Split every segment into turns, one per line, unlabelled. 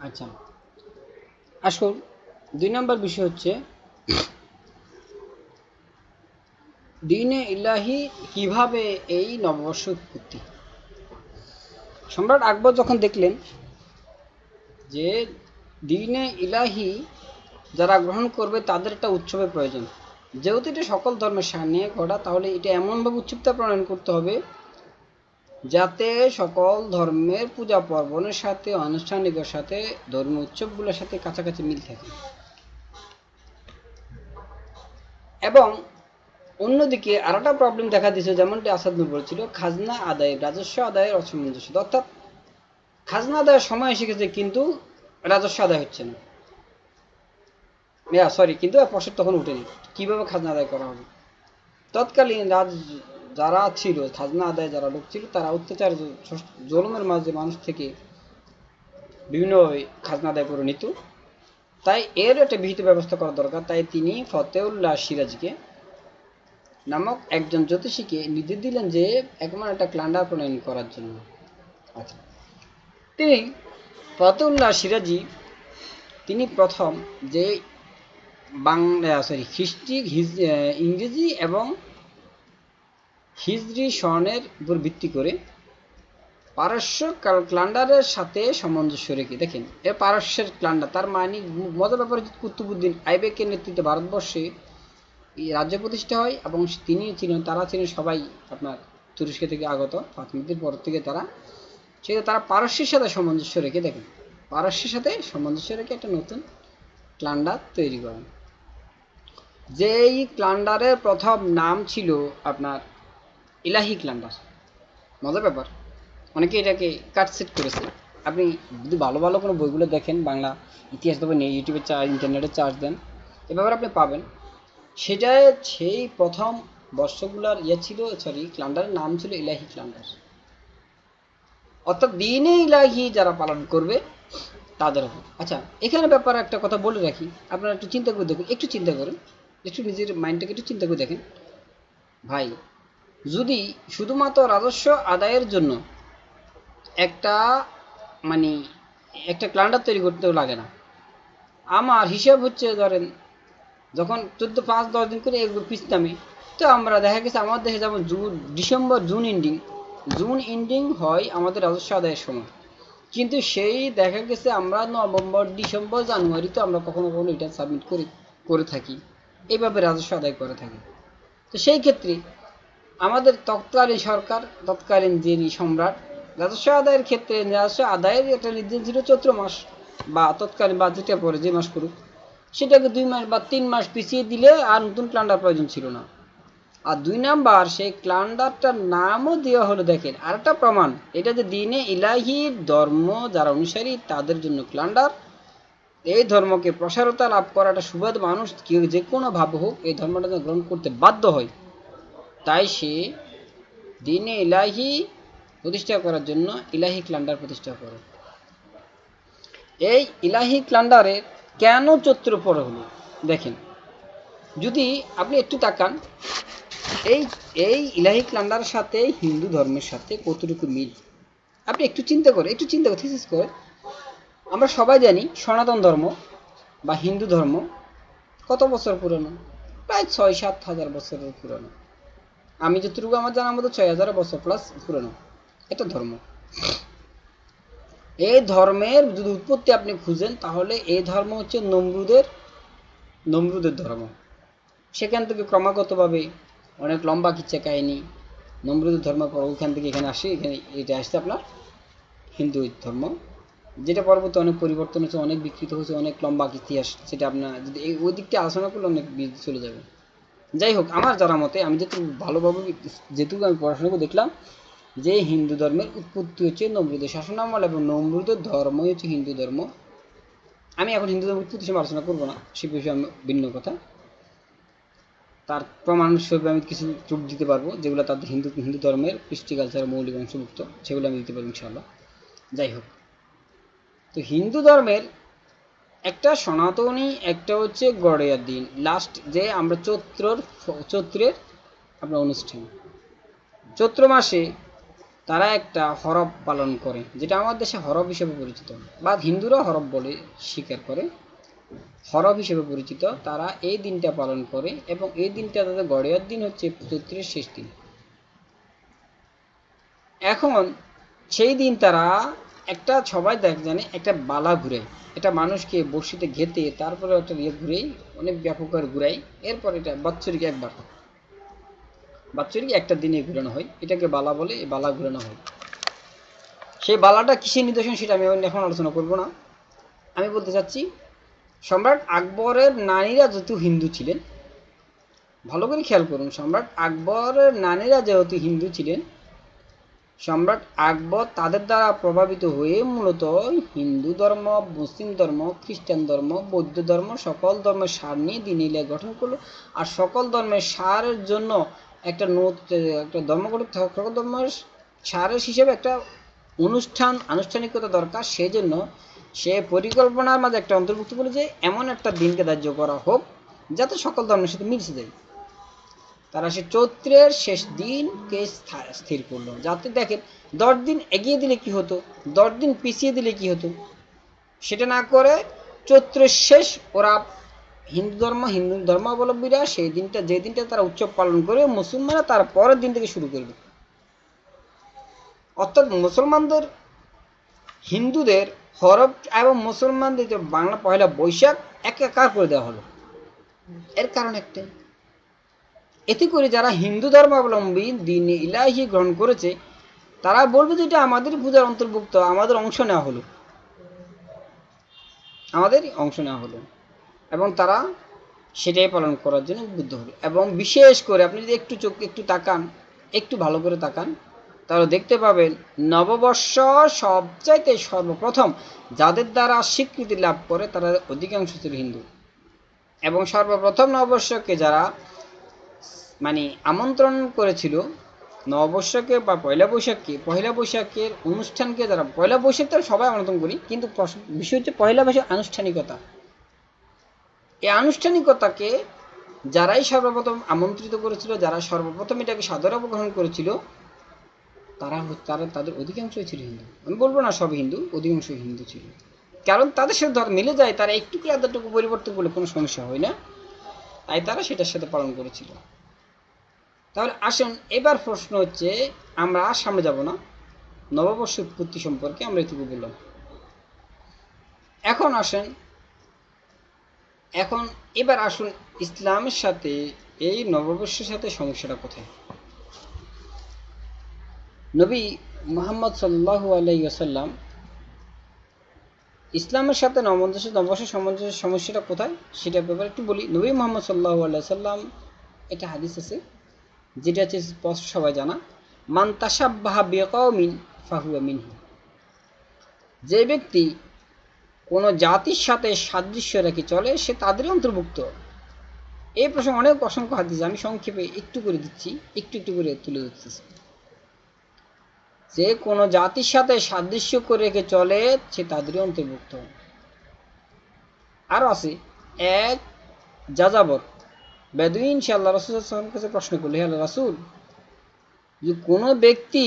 আচ্ছা। আসুন, দুই নম্বর বিষয় হচ্ছে, দিনে ইলাহি কীভাবে এই নববর্ষ উৎপত্তি? সম্রাট আকবর যখন দেখলেন যে দিনে ইলাহি যারা গ্রহণ করবে তাদের একটা উৎসবের প্রয়োজন, যেহেতু এটা সকল ধর্মের সামনে ঘটা তাহলে এটা এমনভাবে উৎসবটা প্রণয়ন করতে হবে যাতে সকল ধর্মের পূজা পার্বণের সাথে আনুষ্ঠানিকের সাথে, ধর্মীয় উৎসবগুলোর সাথে কাছাকাছি মিল থাকে। এবং অন্যদিকে আর একটা প্রবলেম দেখা দিয়েছে, যেমনটি আসাদ বলছিল, খাজনা আদায় রাজস্ব আদায়ের অসামঞ্জস্য অর্থাৎ খাজনা আদায়ের সময় এসে গেছে, কিন্তু রাজস্ব আদায় হচ্ছে না। সরি কিন্তু প্রশ্ন তখন উঠেনি। কীভাবে খাজনা আদায় করা হবে? তৎকালীন রাজ যারা ছিল, খাজনা আদায় যারা লোক ছিল, তারা অত্যাচার জলমের মাঝে মানুষ থেকে বিভিন্নভাবে খাজনা আদায় করে নিত। তাই এর একটা বিহিত ব্যবস্থা করা দরকার। তাই তিনি ফতেউল্লাহ সিরাজকে নামক একজন জ্যোতিষীকে নির্দেশ দিলেন যে একবার একটা ক্লান্ডার প্রণয়ন করার জন্য। আচ্ছা। তিনি ফতেউল্লাহ সিরাজি, তিনি প্রথম যে বাংলা সরি খ্রিস্টি ইংরেজি এবং হিজরি স্বর্ণের উপর ভিত্তি করে পারস্য ক্লান্ডারের সাথে সামঞ্জস্য রেখে, দেখেন, এ পারস্যের ক্লান্ডার, তার মানে মজার ব্যাপারে কুতুবুদ্দিন আইবেকের নেতৃত্বে ভারতবর্ষে রাজ্য প্রতিষ্ঠা হয় এবং তিনি ছিলেন, তারা ছিলেন সবাই আপনার তুরস্ক থেকে আগত ফাতমিদের পর থেকে তারা সেটা তারা পারস্যের সাথে সামঞ্জস্য রেখে, দেখেন, পারস্যের সাথে সামঞ্জস্য রেখে একটা নতুন ক্লান্ডার তৈরি করেন। যেই ক্লান্ডারের প্রথম নাম ছিল আপনার ইলাহি ক্লান্ডার মজার ব্যাপার। অনেকে এটাকে কাটসেট করেছে। আপনি যদি ভালো ভালো কোনো বইগুলো দেখেন, বাংলা ইতিহাস তবে নেই ইউটিউবে চার্জ ইন্টারনেটে চার্জ দেন, এ ব্যাপারে আপনি পাবেন। সেটা সেই প্রথম বর্ষগুলার ইয়ে ছিল সরি ক্লান্ডারের নাম ছিল ইলাহি ক্লান্ডার অর্থাৎ দিনে ইলাহি যারা পালন করবে, তাদের হবে। আচ্ছা এখানে ব্যাপারে একটা কথা বলে রাখি। আপনারা একটু চিন্তা করে দেখুন। একটু চিন্তা করুন। একটু নিজের মাইন্ডটাকে একটু চিন্তা করে দেখেন। ভাই যদি শুধুমাত্র রাজস্ব আদায়ের জন্য একটা মানে একটা ক্লান্ডার তৈরি করতেও লাগে না। আমার হিসাব হচ্ছে, ধরেন, যখন চোদ্দ পাঁচ দশ দিন করে এগুলো পিস নামে তো আমরা দেখা গেছে আমার দেশে যেমন June December, June ending June ending হয় আমাদের রাজস্ব আদায়ের সময়। কিন্তু সেই দেখা গেছে আমরা নভেম্বর, ডিসেম্বর জানুয়ারিতে আমরা কখনো কখনো এটা সাবমিট করে করে থাকি। এইভাবে রাজস্ব আদায় করে থাকি। তো সেই ক্ষেত্রে আমাদের তৎকালীন সরকার, তৎকালীন যিনি সম্রাট, রাজস্ব আদায়ের ক্ষেত্রে রাজস্ব আদায়ের একটা নির্দেশ ছিল চৈত্র মাস বা তৎকালীন বা যেটা পরে যে মাস করুক সেটাকে দুই মাস বা তিন মাস পিছিয়ে দিলে আর নতুন ক্লান্ডার প্রয়োজন ছিল না। আর দুই নাম্বার, সেই ক্লান্ডারটার নামও দেওয়া হলো, দেখেন আর একটা প্রমাণ, এটা যে দিনে ইলাহির ধর্ম যারা অনুসারী, তাদের জন্য ক্লান্ডার। এই ধর্মকে প্রসারতা লাভ করাটা সুবাদ মানুষ, কেউ যে কোনোভাবে হোক, এই ধর্মটা গ্রহণ করতে বাধ্য হয়। তাই সে দিনে ইলাহি প্রতিষ্ঠা করার জন্য ইলাহি ক্লান্ডার প্রতিষ্ঠা করে। এই ইলাহি ক্লান্ডারের কেন চৈত্র পরে হলো? দেখেন, যদি আপনি একটু তাকান, এই এই ইলাহি ক্লান্ডারের সাথে হিন্দু ধর্মের সাথে কতটুকু মিল? আপনি একটু চিন্তা করে, একটু চিন্তা করে থিসিস করে। আমরা সবাই জানি সনাতন ধর্ম বা হিন্দু ধর্ম কত বছর পুরনো? প্রায় ছয় সাত হাজার বছরের পুরনো। আমি যতটুকু আমার জানার মতো ছয় হাজার বছর প্লাস পুরনো। এটা ধর্ম। এই ধর্মের যদি উৎপত্তি আপনি খুঁজেন, তাহলে এই ধর্ম হচ্ছে নমরুদের নমরুদের ধর্ম। সেখান থেকে ক্রমাগতভাবে অনেক লম্বা কিচ্ছা কাহিনী, নমরুদের ধর্ম পর ওইখান থেকে এখানে আসে, এখানে এটা আসছে আপনার হিন্দু ধর্ম। যেটা পরবর্তী অনেক পরিবর্তন হচ্ছে অনেক বিকৃত হয়েছে, অনেক লম্বা ইতিহাস সেটা আপনার যদি ওই দিকটা আলোচনা করলে অনেক চলে যাবে। যাই হোক, আমার জানা মতে আমি যেহেতু ভালোভাবে যেটুকু আমি পড়াশোনা করে দেখলাম যে হিন্দু ধর্মের উৎপত্তি হচ্ছে নমরুদের শাসনামল এবং নমরুদের ধর্মই হচ্ছে হিন্দু ধর্ম। আমি এখন হিন্দু ধর্মের উৎপত্তি সময় আলোচনা করব না, সে বিষয়ে আমি ভিন্ন কথা। তার প্রমাণ হিসেবে আমি কিছু চুপ দিতে পারব যেগুলো তাদের হিন্দু হিন্দু ধর্মের কৃষ্টি কালচারের মৌলিক অংশভুক্ত, সেগুলো আমি দিতে পারব ইনশাল্লাহ যাই হোক, তো হিন্দু ধর্মের একটা সনাতনী, একটা হচ্ছে গড়েয়ার দিন লাস্ট যে আমরা চৈত্রর, চৈত্রের আমরা অনুষ্ঠান। চৈত্র মাসে তারা একটা হরব পালন করে, যেটা আমাদের দেশে হরব হিসেবে পরিচিত। বা হিন্দুরা হরব বলে স্বীকার করে। হরব হিসেবে পরিচিত, তারা এই দিনটা পালন করে এবং এই দিনটা তাদের গড়ের দিন হচ্ছে চৈত্রের শেষ দিন। এখন সেই দিন তারা একটা সবাই দেখ জানে, একটা বালা ঘুরে। এটা মানুষকে বড়শিতে ঘেতে তারপরে একটা ইয়ে ঘুরেই, অনেক ব্যাপক আর ঘুরাই। এরপর এটা বাৎসরিক একবার বাৎসরিক একটা দিনে ঘুরানো হয়। এটাকে বালা বলে বালা ঘুরানো হয়। সেই বালাটা কিসের নিদর্শন সেটা আমি এখন আলোচনা করব না। আমি বলতে চাচ্ছি, সম্রাট আকবরের নারীরা যেহেতু হিন্দু ছিলেন, ভালো করে খেয়াল করুন, সম্রাট আকবরের নারীরা যেহেতু হিন্দু ছিলেন সম্রাট আকবর তাদের দ্বারা প্রভাবিত হয়ে মূলত হিন্দু ধর্ম, মুসলিম ধর্ম, খ্রিস্টান ধর্ম, বৌদ্ধ ধর্ম সকল ধর্মের সার নিয়ে দিন ইলিয়া গঠন করল। আর সকল ধর্মের সারের জন্য একটা একটা ধর্মগঠিত সকল ধর্মের সারের হিসেবে একটা অনুষ্ঠান, আনুষ্ঠানিকতা দরকার। সেই জন্য সে পরিকল্পনার মাঝে একটা অন্তর্ভুক্ত করে যে, এমন একটা দিনকে ধার্য করা হোক, যাতে সকল ধর্মের সাথে মিশে যায় তারা সে চৈত্রের শেষ দিনকে স্থা- স্থির করল। যাতে দেখেন, দশ দিন এগিয়ে দিলে কি হতো? দশ দিন পিছিয়ে দিলে কি হতো? সেটা না করে চৈত্রের শেষ ওরা হিন্দু ধর্ম, হিন্দু ধর্মাবলম্বীরা সেই দিনটা, যে দিনটা তারা উৎসব পালন করে, মুসলমানরা তার পরের দিন থেকে শুরু করবে। অর্থাৎ মুসলমানদের, হিন্দুদের হরব এবং মুসলমানদের বাংলা পয়লা বৈশাখ একাকার করে দেওয়া হলো। এর কারণ একটাই এতে করে যারা হিন্দু ধর্মাবলম্বী দিন ইলাহি গ্রহণ করেছে, তারা বলবে যে এটা আমাদের পূজার অন্তর্ভুক্ত, আমাদের অংশ নেওয়া হলো। আমাদের অংশ নেওয়া হলো। এবং তারা সেটাই পালন করার জন্য উদ্বুদ্ধ হলো। এবং বিশেষ করে আপনি যদি একটু চোখ, একটু তাকান, একটু ভালো করে তাকান, তাহলে দেখতে পাবেন নববর্ষ সবচাইতে সর্বপ্রথম যাদের দ্বারা স্বীকৃতি লাভ করে তারা অধিকাংশ ছিল হিন্দু। এবং সর্বপ্রথম নববর্ষকে যারা মানে আমন্ত্রণ করেছিল নববর্ষকে বা পয়লা বৈশাখকে, পয়লা বৈশাখের অনুষ্ঠানকে যারা, পয়লা বৈশাখ তো সবাই আমন্ত্রণ করি, কিন্তু বিষয় হচ্ছে পয়লা বৈশাখ আনুষ্ঠানিকতা। এই আনুষ্ঠানিকতাকে যারাই সর্বপ্রথম আমন্ত্রিত করেছিল, যারা সর্বপ্রথম এটাকে সাদরে গ্রহণ করেছিল, তারা তারা তাদের অধিকাংশই ছিল হিন্দু। আমি বলব না সব হিন্দু, অধিকাংশই হিন্দু ছিল। কারণ তাদের সাথে ধর মিলে যায়, তারা একটু আদারটুকু পরিবর্তন করলে কোনো সমস্যা হয় না। তাই তারা সেটার সাথে পালন করেছিল। তাহলে আসুন, এবার প্রশ্ন হচ্ছে, আমরা আর সামনে যাব না। নববর্ষ উৎপত্তি সম্পর্কে আমরা এটুকু বললাম। এখন আসেন, এখন এবার আসুন, ইসলামের সাথে, এই নববর্ষের সাথে সমস্যাটা কোথায়? নবী মোহাম্মদ সাল্লাহু আলাইসাল্লাম ইসলামের সাথে নববর্ষ নববর্ষের সামঞ্জস্য সমস্যাটা কোথায়? সেটা ব্যাপারে একটু বলি। নবী মোহাম্মদ সাল্লাহু আল্লাহ সাল্লাম এটা হাদিস আছে যেটা হচ্ছে স্পষ্ট সবাই জানা। মান মিনহু। যে ব্যক্তি কোনো জাতির সাথে সাদৃশ্য রেখে চলে, সে তাদেরই অন্তর্ভুক্ত। এই প্রসঙ্গে অনেক অসংখ্য হাদিস আমি সংক্ষেপে একটু করে দিচ্ছি, একটু একটু করে তুলে ধরতেছি। যে কোনো জাতির সাথে সাদৃশ্য করে রেখে চলে, সে তাদেরই অন্তর্ভুক্ত। আরও আছে, এক যাযাবর। বেদুইন সে আল্লাহ রসুলের কাছে প্রশ্ন করল, হে আল্লাহ রাসুল, যে কোনো ব্যক্তি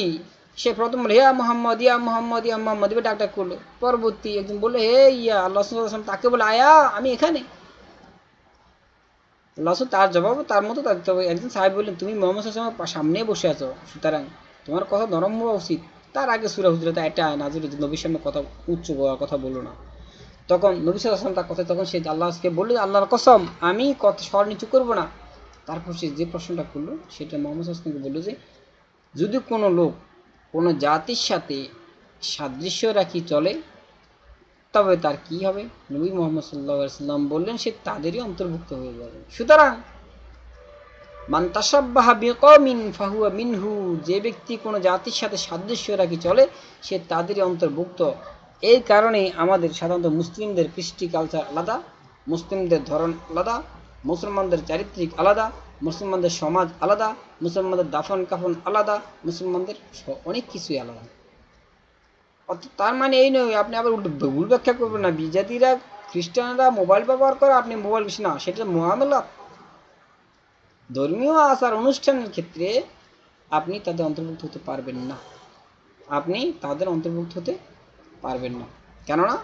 সে প্রথম বলে হে মোহাম্মদ, ইয়া মোহাম্মদ ইয়া মোহাম্মদ এবার ডাক ডাক করল। পরবর্তী একজন বলল, হে ইয়া আল্লাহ রসুল তাকে বলে, আয়া, আমি এখানে। আল্লাহ তার জবাব তার মতো তার তবে একজন সাহেব বললেন, তুমি মোহাম্মদ সাল্লামের সামনে বসে আছো, সুতরাং তোমার কথা নরম হওয়া উচিত। তার আগে সুরা হুজরাতে এটা নাজির নবীর সামনে কথা উচ্চ কথা বলো না। তখন নবী সাল্লাম তার কথা তখন সে আল্লাহকে বলল আল্লাহর কসম, আমি কথা স্বর নিচু করব না। তারপর সে যে প্রশ্নটা করল, সেটা মোহাম্মদ আসলামকে বলল যে, যদি কোনো লোক কোনো জাতির সাথে সাদৃশ্য রাখি চলে, তবে তার কি হবে? নবী মোহাম্মদ সাল্লাহ সাল্লাম বললেন, সে তাদেরই অন্তর্ভুক্ত হয়ে যাবে। সুতরাং ফাহুয়া মিনহু, যে ব্যক্তি কোনো জাতির সাথে সাদৃশ্য রাখি চলে, সে তাদেরই অন্তর্ভুক্ত এই কারণে আমাদের সাধারণত মুসলিমদের কৃষ্টি কালচার আলাদা, মুসলিমদের ধরন আলাদা, মুসলমানদের চারিত্রিক আলাদা, মুসলমানদের সমাজ আলাদা, মুসলমানদের দাফন কাফন আলাদা, মুসলমানদের অনেক কিছুই আলাদা। অর্থাৎ তার মানে এই নয়, আপনি আবার ভুল ব্যাখ্যা করবেন না। বিজাতিরা, খ্রিস্টানরা মোবাইল ব্যবহার করে, আপনি মোবাইল বেশি না, সেটা মহামেলা। ধর্মীয় আচার অনুষ্ঠানের ক্ষেত্রে আপনি তাদের অন্তর্ভুক্ত হতে পারবেন না। আপনি তাদের অন্তর্ভুক্ত হতে পারবেন না। কেননা